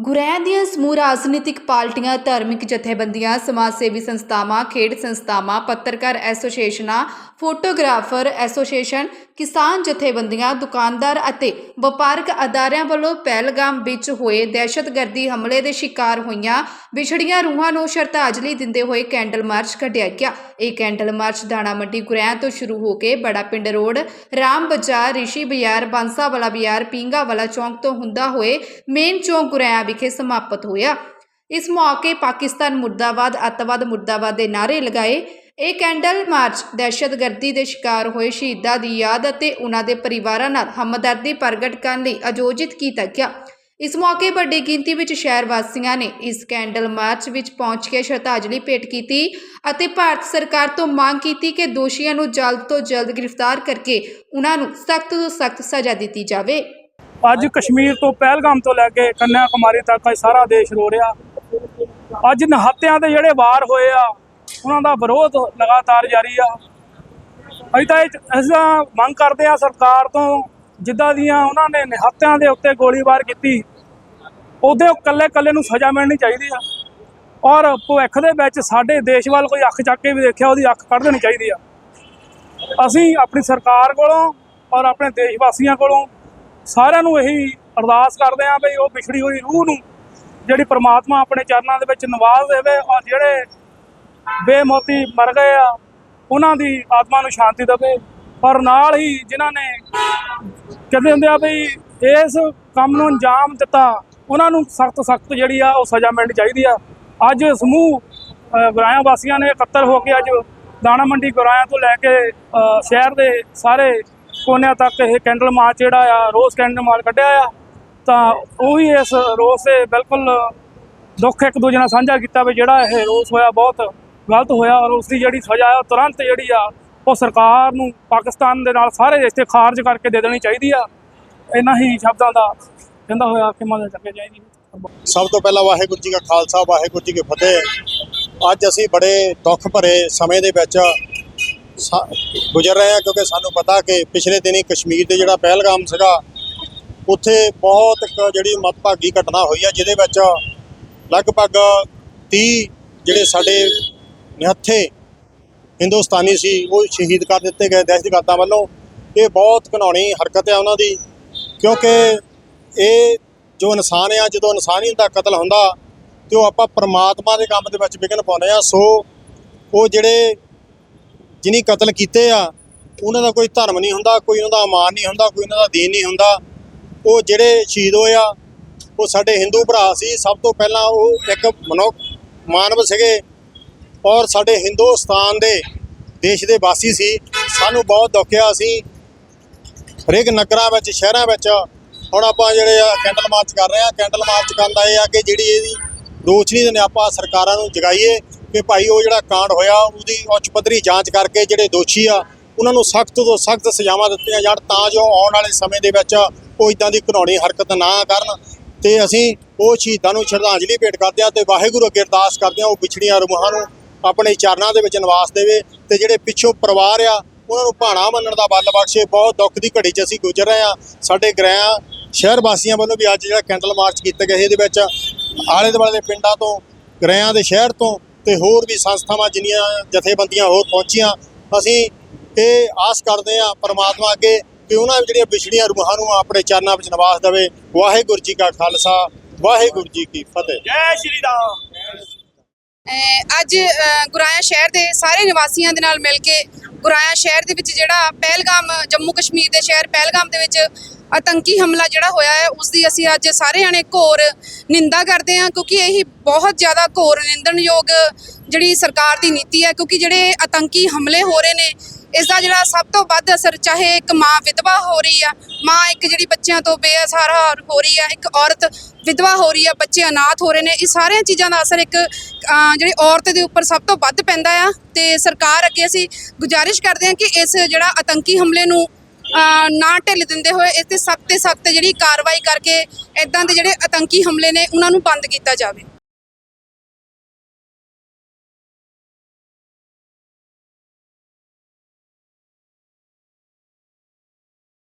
ਗੁਰੈਂ ਦੀਆਂ ਸਮੂਹ ਰਾਜਨੀਤਿਕ ਪਾਰਟੀਆਂ, ਧਾਰਮਿਕ ਜਥੇਬੰਦੀਆਂ ਸਮਾਜ ਸੇਵੀ ਸੰਸਥਾਵਾਂ, ਖੇਡ ਸੰਸਥਾਵਾਂ, ਪੱਤਰਕਾਰ ਐਸੋਸੀਏਸ਼ਨਾਂ, ਫੋਟੋਗ੍ਰਾਫਰ ਐਸੋਸੀਏਸ਼ਨ, ਕਿਸਾਨ ਜਥੇਬੰਦੀਆਂ, ਦੁਕਾਨਦਾਰ ਅਤੇ ਵਪਾਰਕ ਅਦਾਰਿਆਂ ਵੱਲੋਂ ਪਹਿਲਗਾਮ ਵਿੱਚ ਹੋਏ ਦਹਿਸ਼ਤਗਰਦੀ ਹਮਲੇ ਦੇ ਸ਼ਿਕਾਰ ਹੋਈਆਂ ਵਿਛੜੀਆਂ ਰੂਹਾਂ ਨੂੰ ਸ਼ਰਧਾਂਜਲੀ ਦਿੰਦੇ ਹੋਏ ਕੈਂਡਲ ਮਾਰਚ ਕੱਢਿਆ ਗਿਆ। ਇਹ ਕੈਂਡਲ ਮਾਰਚ ਦਾਣਾ ਮੰਡੀ ਗੁਰੈਂ ਤੋਂ ਸ਼ੁਰੂ ਹੋ ਕੇ ਬੜਾ ਪਿੰਡ ਰੋਡ, ਰਾਮ ਬਾਜ਼ਾਰ, ਰਿਸ਼ੀ ਬਾਜ਼ਾਰ ਬਾਂਸਾਵਾਲਾ ਬਾਜ਼ਾਰ, ਪੀਂਗਾ ਵਾਲਾ ਚੌਂਕ ਤੋਂ ਹੁੰਦਾ ਹੋਏ ਮੇਨ ਚੌਂਕ ਗੁਰੈਂ ਵਿਖੇ ਸਮਾਪਤ ਹੋਇਆ। ਇਸ ਮੌਕੇ ਪਾਕਿਸਤਾਨ ਮੁਰਦਾਬਾਦ, ਅੱਤਵਾਦ ਮੁਰਦਾਬਾਦ ਦੇ ਨਾਅਰੇ ਲਗਾਏ। ਇਹ ਕੈਂਡਲ ਮਾਰਚ ਦਹਿਸ਼ਤਗਰਦੀ ਦੇ ਸ਼ਿਕਾਰ ਹੋਏ ਸ਼ਹੀਦਾਂ ਦੀ ਯਾਦ ਅਤੇ ਉਹਨਾਂ ਦੇ ਪਰਿਵਾਰਾਂ ਨਾਲ ਹਮਦਰਦੀ ਪ੍ਰਗਟ ਕਰਨ ਲਈ ਆਯੋਜਿਤ ਕੀਤਾ ਗਿਆ। ਇਸ ਮੌਕੇ ਵੱਡੀ ਗਿਣਤੀ ਵਿੱਚ ਸ਼ਹਿਰ ਵਾਸੀਆਂ ਨੇ ਇਸ ਕੈਂਡਲ ਮਾਰਚ ਵਿੱਚ ਪਹੁੰਚ ਕੇ ਸ਼ਰਧਾਂਜਲੀ ਭੇਟ ਕੀਤੀ ਅਤੇ ਭਾਰਤ ਸਰਕਾਰ ਤੋਂ ਮੰਗ ਕੀਤੀ ਕਿ ਦੋਸ਼ੀਆਂ ਨੂੰ ਜਲਦ ਤੋਂ ਜਲਦ ਗ੍ਰਿਫਤਾਰ ਕਰਕੇ ਉਹਨਾਂ ਨੂੰ ਸਖਤ ਤੋਂ ਸਖਤ ਸਜ਼ਾ ਦਿੱਤੀ ਜਾਵੇ। ਅੱਜ ਕਸ਼ਮੀਰ ਤੋਂ ਪਹਿਲਗਾਮ ਤੋਂ ਲੈ ਕੇ ਕੰਨਿਆ ਕੁਮਾਰੀ ਤੱਕ ਅੱਜ ਸਾਰਾ ਦੇਸ਼ ਰੋ ਰਿਹਾ। ਅੱਜ ਨਹਾਤਿਆਂ ਦੇ ਜਿਹੜੇ ਵਾਰ ਹੋਏ ਆ, ਉਹਨਾਂ ਦਾ ਵਿਰੋਧ ਲਗਾਤਾਰ ਜਾਰੀ ਆ। ਅਸੀਂ ਤਾਂ ਇਹ ਅਸੀਂ ਤਾਂ ਮੰਗ ਕਰਦੇ ਆ ਸਰਕਾਰ ਤੋਂ, ਜਿੱਦਾਂ ਦੀਆਂ ਉਹਨਾਂ ਨੇ ਨਿਹੱਤਿਆਂ ਦੇ ਉੱਤੇ ਗੋਲੀਬਾਰ ਕੀਤੀ, ਉਹਦੇ ਇਕੱਲੇ ਇਕੱਲੇ ਨੂੰ ਸਜ਼ਾ ਮਿਲਣੀ ਚਾਹੀਦੀ ਆ। ਔਰ ਭਵਿੱਖ ਦੇ ਵਿੱਚ ਸਾਡੇ ਦੇਸ਼ ਵੱਲ ਕੋਈ ਅੱਖ ਚੱਕ ਕੇ ਵੀ ਦੇਖਿਆ, ਉਹਦੀ ਅੱਖ ਕੱਢ ਦੇਣੀ ਚਾਹੀਦੀ ਆ। ਅਸੀਂ ਆਪਣੀ ਸਰਕਾਰ ਕੋਲੋਂ ਔਰ ਆਪਣੇ ਦੇਸ਼ ਵਾਸੀਆਂ ਕੋਲੋਂ ਸਾਰਿਆਂ ਨੂੰ ਇਹੀ ਅਰਦਾਸ ਕਰਦੇ ਆਂ ਵੀ ਉਹ ਵਿਛੜੀ ਹੋਈ ਰੂਹ ਨੂੰ ਜਿਹੜੀ ਪ੍ਰਮਾਤਮਾ ਆਪਣੇ ਚਰਨਾਂ ਦੇ ਵਿੱਚ ਨਿਵਾਜ਼ ਦੇਵੇ ਔਰ ਜਿਹੜੇ ਬੇਮੋਤੀ ਮਰ ਗਏ ਆ ਉਹਨਾਂ ਦੀ ਆਤਮਾ ਨੂੰ ਸ਼ਾਂਤੀ ਦੇਵੇ। ਔਰ ਨਾਲ ਹੀ ਜਿਨ੍ਹਾਂ ਨੇ ਕਹਿੰਦੇ ਹੁੰਦੇ ਆ ਵੀ ਇਸ ਕੰਮ ਨੂੰ ਅੰਜਾਮ ਦਿੱਤਾ ਉਹਨਾਂ ਨੂੰ ਸਖਤ ਸਖਤ ਜਿਹੜੀ ਆ ਉਹ ਸਜ਼ਾ ਮਿਲਣੀ ਚਾਹੀਦੀ ਆ। ਅੱਜ ਸਮੂਹ ਅ, ਵਾਸੀਆਂ ਨੇ ਇਕੱਤਰ ਹੋ ਕੇ ਅੱਜ ਦਾਣਾ ਮੰਡੀ ਗੁਰਾਇਆ ਤੋਂ ਲੈ ਕੇ ਸ਼ਹਿਰ ਦੇ ਸਾਰੇ ਕੋਨਿਆਂ ਤੱਕ ਇਹ ਕੈਂਡਲ ਮਾਰਚ ਜਿਹੜਾ ਆ, ਰੋਜ਼ ਕੈਂਡਲ ਮਾਰਚ ਕੱਢਿਆ ਆ, ਤਾਂ ਉਹ ਵੀ ਇਸ ਰੋਜ਼ 'ਤੇ ਬਿਲਕੁਲ ਦੁੱਖ ਇੱਕ ਦੂਜੇ ਨਾਲ ਸਾਂਝਾ ਕੀਤਾ ਵੀ ਜਿਹੜਾ ਇਹ ਰੋਸ ਹੋਇਆ ਬਹੁਤ ਗਲਤ ਹੋਇਆ ਔਰ ਉਸ ਦੀ ਜਿਹੜੀ ਸਜ਼ਾ ਆ ਤੁਰੰਤ ਜਿਹੜੀ ਆ, ਉਹ ਸਰਕਾਰ ਨੂੰ ਪਾਕਿਸਤਾਨ ਦੇ ਨਾਲ ਸਾਰੇ ਰਿਸ਼ਤੇ ਖਾਰਜ ਕਰਕੇ ਦੇ ਦੇਣੀ ਚਾਹੀਦੀ ਆ। ਇਹਨਾਂ ਹੀ ਸ਼ਬਦਾਂ ਦਾ ਕਹਿੰਦਾ ਹੋਇਆ ਕਿ ਮੰਨ ਚੱਕੇ ਚਾਹੀਦੀ ਸਭ ਤੋਂ ਪਹਿਲਾਂ ਵਾਹਿਗੁਰੂ ਜੀ ਕਾ ਖਾਲਸਾ, ਵਾਹਿਗੁਰੂ ਜੀ ਕੀ ਫਤਿਹ। ਅੱਜ ਅਸੀਂ ਬੜੇ ਦੁੱਖ ਭਰੇ ਸਮੇਂ ਦੇ ਵਿੱਚ ਗੁਜ਼ਰ ਰਹੇ ਹਾਂ ਕਿਉਂਕਿ ਸਾਨੂੰ ਪਤਾ ਕਿ ਪਿਛਲੇ ਦਿਨੀ ਕਸ਼ਮੀਰ ਦੇ ਜਿਹੜਾ ਪਹਿਲਗਾਮ ਸੀਗਾ, ਉੱਥੇ ਬਹੁਤ ਇੱਕ ਜਿਹੜੀ ਮਤਭਾਗੀ ਘਟਨਾ ਹੋਈ ਆ, ਜਿਹਦੇ ਵਿੱਚ ਲਗਭਗ 30 ਜਿਹੜੇ ਸਾਡੇ ਨਿਹੱਥੇ ਹਿੰਦੁਸਤਾਨੀ ਸੀ, ਉਹ ਸ਼ਹੀਦ ਕਰ ਦਿੱਤੇ ਗਏ, ਦਹਿਸ਼ਤਗਰਦਾਂ ਵੱਲੋਂ। ਇਹ ਬਹੁਤ ਘਿਨਾਉਣੀ ਹਰਕਤ ਹੈ ਉਹਨਾਂ ਦੀ, ਕਿਉਂਕਿ ਇਹ ਜੋ ਇਨਸਾਨ ਆ, ਜਦੋਂ ਇਨਸਾਨੀਅਤ ਦਾ ਕਤਲ ਹੁੰਦਾ, ਤੇ ਉਹ ਆਪਾਂ ਪਰਮਾਤਮਾ ਦੇ ਕੰਮ ਦੇ ਵਿੱਚ ਵਿਘਨ ਪਾਉਂਦੇ ਆ। ਸੋ ਉਹ ਜਿਹੜੇ ਜਿਨੀ ਕਤਲ ਕੀਤੇ ਆ, ਉਹਨਾਂ ਦਾ ਕੋਈ ਧਰਮ ਨਹੀਂ ਹੁੰਦਾ, ਕੋਈ ਉਹਨਾਂ ਦਾ ਇਮਾਨ ਨਹੀਂ ਹੁੰਦਾ, ਕੋਈ ਉਹਨਾਂ ਦਾ ਦੀਨ ਨਹੀਂ ਹੁੰਦਾ। ਉਹ ਜਿਹੜੇ ਸ਼ਹੀਦ ਹੋਏ ਆ, ਉਹ ਸਾਡੇ ਹਿੰਦੂ ਭਰਾ ਸੀ। ਸਭ ਤੋਂ ਪਹਿਲਾਂ ਉਹ ਇੱਕ ਮਨੁੱਖ ਮਾਨਵ ਸੀਗੇ ਔਰ ਸਾਡੇ ਹਿੰਦੁਸਤਾਨ ਦੇ ਦੇਸ਼ ਦੇ ਵਾਸੀ ਸੀ। ਸਾਨੂੰ ਬਹੁਤ ਦੁੱਖ ਆ ਅਸੀਂ ਹਰੇਕ ਨਗਰਾਂ ਵਿੱਚ, ਸ਼ਹਿਰਾਂ ਵਿੱਚ ਹੁਣ ਆਪਾਂ ਜਿਹੜੇ ਆ ਕੈਂਡਲ ਮਾਰਚ ਕਰ ਰਹੇ ਆ। ਕੈਂਡਲ ਮਾਰਚ ਕਰਨ ਦਾ ਇਹ ਆ ਕਿ ਜਿਹੜੀ ਇਹਦੀ ਰੋਸ਼ਨੀ ਦੇ ਨੇ ਆਪਾਂ ਸਰਕਾਰਾਂ ਨੂੰ ਜਗਾਈਏ। ਕਿ ਭਾਈ ਉਹ ਜਿਹੜਾ ਕਾਂਡ ਹੋਇਆ, ਉਹਦੀ ਉੱਚ ਪੱਧਰੀ ਜਾਂਚ ਕਰਕੇ ਜਿਹੜੇ ਦੋਸ਼ੀ ਆ, ਉਹਨਾਂ ਨੂੰ ਸਖਤ ਤੋਂ ਸਖਤ ਸਜ਼ਾਵਾਂ ਦਿੱਤੀਆਂ ਜਾਣ ਤਾਂ ਜੋ ਆਉਣ ਵਾਲੇ ਸਮੇਂ ਦੇ ਵਿੱਚ ਉਹ ਇਦਾਂ ਦੀ ਘਿਨਾਉਣੀ ਹਰਕਤ ਨਾ ਕਰਨ। ਤੇ ਅਸੀਂ ਉਹ ਸ਼ਹੀਦਾਂ ਨੂੰ ਸ਼ਰਧਾਂਜਲੀ ਭੇਟ ਕਰਦੇ ਆ ਤੇ ਵਾਹਿਗੁਰੂ ਅੱਗੇ ਅਰਦਾਸ ਕਰਦੇ ਆ ਉਹ ਵਿਛੜੀਆਂ ਰੂਹਾਂ ਨੂੰ ਆਪਣੇ ਚਰਨਾਂ ਦੇ ਵਿੱਚ ਨਿਵਾਸ ਦੇਵੇ ਤੇ ਜਿਹੜੇ ਪਿੱਛੋਂ ਪਰਿਵਾਰ ਆ, ਉਹਨਾਂ ਨੂੰ ਭਾਣਾ ਮੰਨਣ ਦਾ ਬਲ ਬਖਸ਼ੇ। ਬਹੁਤ ਦੁੱਖ ਦੀ ਘੜੀ 'ਚ ਅਸੀਂ ਗੁਜ਼ਰ ਰਹੇ ਆ ਸਾਡੇ ਗ੍ਰਹਿ ਸ਼ਹਿਰ ਵਾਸੀਆਂ ਵੱਲੋਂ ਵੀ ਅੱਜ ਜਿਹੜਾ ਕੈਂਡਲ ਮਾਰਚ ਕੀਤਾ ਗਿਆ ਇਹਦੇ ਵਿੱਚ ਆਲੇ ਦੁਆਲੇ ਦੇ ਪਿੰਡਾਂ ਤੋਂ, ਗ੍ਰਹਿਆਂ ਦੇ ਸ਼ਹਿਰ ਤੋਂ ਤੇ ਹੋਰ ਵੀ ਸੰਸਥਾਵਾਂ ਜਿੰਨੀਆਂ ਜਥੇਬੰਦੀਆਂ ਹੋਰ ਪਹੁੰਚੀਆਂ ਅਸੀਂ ਇਹ ਆਸ ਕਰਦੇ ਆ ਪਰਮਾਤਮਾ ਅੱਗੇ ਕਿ ਉਹਨਾਂ ਜਿਹੜੀਆਂ ਵਿਛੜੀਆਂ ਰੂਹਾਂ ਨੂੰ ਆਪਣੇ ਚਰਨਾਂ ਵਿੱਚ ਨਿਵਾਸ ਦੇਵੇ। ਵਾਹਿਗੁਰੂ ਜੀ ਕਾ ਖਾਲਸਾ ਵਾਹਿਗੁਰੂ ਜੀ ਕੀ ਫਤਿਹ। ਜੈ ਸ਼੍ਰੀ ਰਾਮ। ਅੱਜ ਗੁਰਾਇਆ ਸ਼ਹਿਰ ਦੇ ਸਾਰੇ ਨਿਵਾਸੀਆਂ ਦੇ ਨਾਲ ਮਿਲ ਕੇ ਗੁਰਾਇਆ ਸ਼ਹਿਰ ਦੇ ਵਿੱਚ ਜਿਹੜਾ ਪਹਿਲਗਾਮ ਜੰਮੂ ਕਸ਼ਮੀਰ ਦੇ ਸ਼ਹਿਰ ਪਹਿਲਗਾਮ ਦੇ ਵਿੱਚ ਆਤੰਕੀ ਹਮਲਾ ਜਿਹੜਾ ਹੋਇਆ ਹੈ, ਉਸ ਦੀ ਅਸੀਂ ਅੱਜ ਸਾਰੇ ਜਣੇ ਘੋਰ ਨਿੰਦਾ ਕਰਦੇ ਹਾਂ, ਕਿਉਂਕਿ ਇਹ ਬਹੁਤ ਜ਼ਿਆਦਾ ਘੋਰ ਨਿੰਦਣਯੋਗ ਜਿਹੜੀ ਸਰਕਾਰ ਦੀ ਨੀਤੀ ਹੈ, ਕਿਉਂਕਿ ਜਿਹੜੇ ਆਤੰਕੀ ਹਮਲੇ ਹੋ ਰਹੇ ਨੇ, ਇਸ ਦਾ ਜਿਹੜਾ ਸਭ ਤੋਂ ਵੱਧ ਅਸਰ ਚਾਹੇ ਇੱਕ ਮਾਂ ਵਿਧਵਾ ਹੋ ਰਹੀ ਆ, ਮਾਂ ਇੱਕ ਜਿਹੜੀ ਬੱਚਿਆਂ ਤੋਂ ਬੇਸਹਾਰਾ ਹੋ ਰਹੀ ਆ, ਇੱਕ ਔਰਤ ਵਿਧਵਾ ਹੋ ਰਹੀ ਆ, ਬੱਚੇ ਅਨਾਥ ਹੋ ਰਹੇ ਨੇ, ਇਹ ਸਾਰੀਆਂ ਚੀਜ਼ਾਂ ਦਾ ਅਸਰ ਇੱਕ ਜਿਹੜੀ ਔਰਤ ਦੇ ਉੱਪਰ ਸਭ ਤੋਂ ਵੱਧ ਪੈਂਦਾ ਆ, ਤੇ ਸਰਕਾਰ ਅੱਗੇ ਅਸੀਂ ਗੁਜ਼ਾਰਿਸ਼ ਕਰਦੇ ਹਾਂ ਕਿ ਇਸ ਜਿਹੜਾ ਆਤੰਕੀ ਹਮਲੇ ਨੂੰ ਨਾ ਢਿੱਲ ਦਿੰਦੇ ਹੋਏ ਇਸ ਤੇ ਸਖਤ ਤੇ ਸਖਤ ਜਿਹੜੀ ਕਾਰਵਾਈ ਕਰਕੇ ਇਦਾਂ ਦੇ ਜਿਹੜੇ ਆਤੰਕੀ ਹਮਲੇ ਨੇ, ਉਹਨਾਂ ਨੂੰ ਬੰਦ ਕੀਤਾ ਜਾਵੇ।